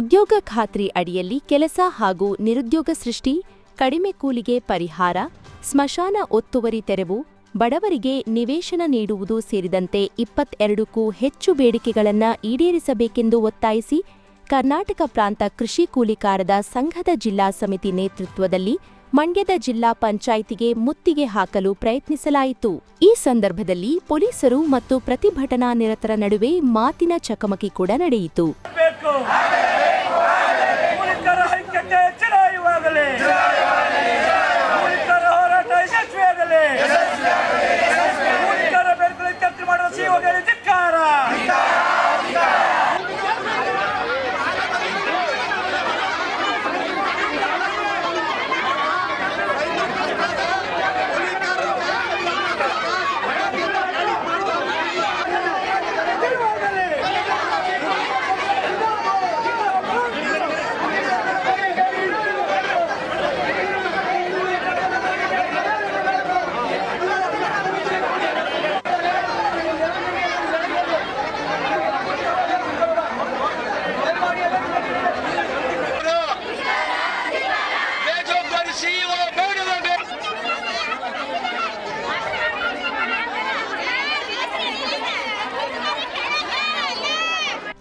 ಉದ್ಯೋಗ ಖಾತ್ರಿ ಅಡಿಯಲ್ಲಿ ಕೆಲಸ ಹಾಗೂ ನಿರುದ್ಯೋಗ ಸೃಷ್ಟಿ, ಕಡಿಮೆ ಕೂಲಿಗೆ ಪರಿಹಾರ, ಸ್ಮಶಾನ ಒತ್ತುವರಿ ತೆರವು, ಬಡವರಿಗೆ ನಿವೇಶನ ನೀಡುವುದು ಸೇರಿದಂತೆ ಇಪ್ಪತ್ತೆರಡಕ್ಕೂ ಹೆಚ್ಚು ಬೇಡಿಕೆಗಳನ್ನು ಈಡೇರಿಸಬೇಕೆಂದು ಒತ್ತಾಯಿಸಿ ಕರ್ನಾಟಕ ಪ್ರಾಂತ ಕೃಷಿ ಕೂಲಿಕಾರದ ಸಂಘದ ಜಿಲ್ಲಾ ಸಮಿತಿ ನೇತೃತ್ವದಲ್ಲಿ ಮಂಡ್ಯದ ಜಿಲ್ಲಾ ಪಂಚಾಯಿತಿಗೆ ಮುತ್ತಿಗೆ ಹಾಕಲು ಪ್ರಯತ್ನಿಸಲಾಯಿತು. ಈ ಸಂದರ್ಭದಲ್ಲಿ ಪೊಲೀಸರು ಮತ್ತು ಪ್ರತಿಭಟನಾ ನಿರತರ ನಡುವೆ ಮಾತಿನ ಚಕಮಕಿ ಕೂಡ ನಡೆಯಿತು.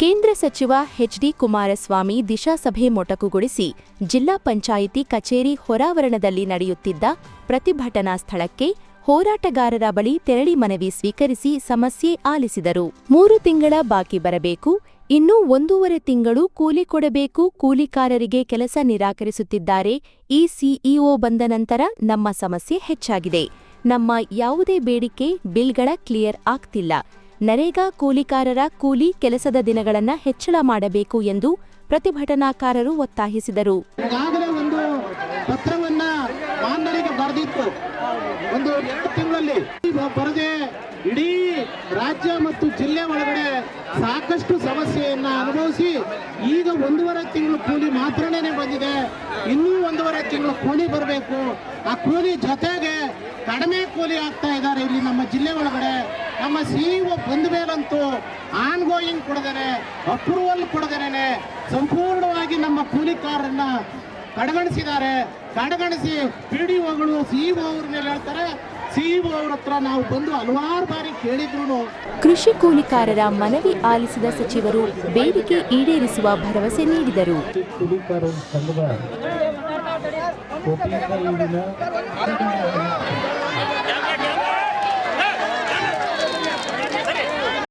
ಕೇಂದ್ರ ಸಚಿವ ಎಚ್ಡಿ ಕುಮಾರಸ್ವಾಮಿ ದಿಶಾ ಸಭೆ ಮೊಟಕುಗೊಳಿಸಿ ಜಿಲ್ಲಾ ಪಂಚಾಯಿತಿ ಕಚೇರಿ ಹೊರಾವರಣದಲ್ಲಿ ನಡೆಯುತ್ತಿದ್ದ ಪ್ರತಿಭಟನಾ ಸ್ಥಳಕ್ಕೆ ಹೋರಾಟಗಾರರ ಬಳಿ ತೆರಳಿ ಮನವಿ ಸ್ವೀಕರಿಸಿ ಸಮಸ್ಯೆ ಆಲಿಸಿದರು. ಮೂರು ತಿಂಗಳ ಬಾಕಿ ಬರಬೇಕು, ಇನ್ನೂ ಒಂದೂವರೆ ತಿಂಗಳು ಕೂಲಿ ಕೊಡಬೇಕು, ಕೂಲಿಕಾರರಿಗೆ ಕೆಲಸ ನಿರಾಕರಿಸುತ್ತಿದ್ದಾರೆ, ಈ ಸಿಇಒ ಬಂದ ನಂತರ ನಮ್ಮ ಸಮಸ್ಯೆ ಹೆಚ್ಚಾಗಿದೆ. ನಮ್ಮ ಯಾವುದೇ ಬೇಡಿಕೆ ಬಿಲ್ಗಳ ಕ್ಲಿಯರ್ ಆಗ್ತಿಲ್ಲ. ನರೇಗಾ ಕೂಲಿಕಾರರ ಕೂಲಿ ಕೆಲಸದ ದಿನಗಳನ್ನು ಹೆಚ್ಚಳ ಮಾಡಬೇಕು ಎಂದು ಪ್ರತಿಭಟನಾಕಾರರು ಒತ್ತಾಯಿಸಿದರು. ಒಂದು ಪತ್ರವನ್ನ ಬರೆದಿತ್ತು. ಒಂದು ತಿಂಗಳಲ್ಲಿ ಇಡೀ ರಾಜ್ಯ ಮತ್ತು ಜಿಲ್ಲೆ ಒಳಗಡೆ ಸಾಕಷ್ಟು ಸಮಸ್ಯೆಯನ್ನ ಅನುಭವಿಸಿ ಈಗ ಒಂದೂವರೆ ತಿಂಗಳು ಕೂಲಿ ಮಾತ್ರನೇ ಬಂದಿದೆ. ಇನ್ನೂ ಒಂದೂವರೆ ತಿಂಗಳು ಕೂಲಿ ಬರಬೇಕು. ಆ ಕೂಲಿ ಜೊತೆಗೆ ಕಡಿಮೆ ಕೂಲಿ ಆಗ್ತಾ ಇದ್ದಾರೆ ಇಲ್ಲಿ ನಮ್ಮ ಜಿಲ್ಲೆ ಒಳಗಡೆ. ನಮ್ಮ ಸಿಇಒ ಬಂದ ಮೇಲಂತೂ ಆನ್ ಗೋಯಿಂಗ್ ಕೊಡದೇನೆ ಅಪ್ರೂವಲ್ ಕೊಡದೇನೆ ಸಂಪೂರ್ಣವಾಗಿ ನಮ್ಮ ಕೂಲಿಕಾರರನ್ನ ಕಡೆಗಣಿಸಿದ್ದಾರೆ. ಕಡೆಗಣಿಸಿ ಪಿ ಡಿ ಒಗಳು ಸಿಇಒ ಅವ್ರ ಮೇಲೆ ಹೇಳ್ತಾರೆ. ಸಿಇಒ ಅವ್ರ ಹತ್ರ ನಾವು ಬಂದು ಹಲವಾರು ಬಾರಿ ಕೇಳಿದ್ರು ಕೃಷಿ ಕೂಲಿಕಾರರ ಮನವಿ ಆಲಿಸಿದ ಸಚಿವರು ಬೇಡಿಕೆ ಈಡೇರಿಸುವ ಭರವಸೆ ನೀಡಿದರು. ಕೂಲಿಕಾರರ ಸಂಘದ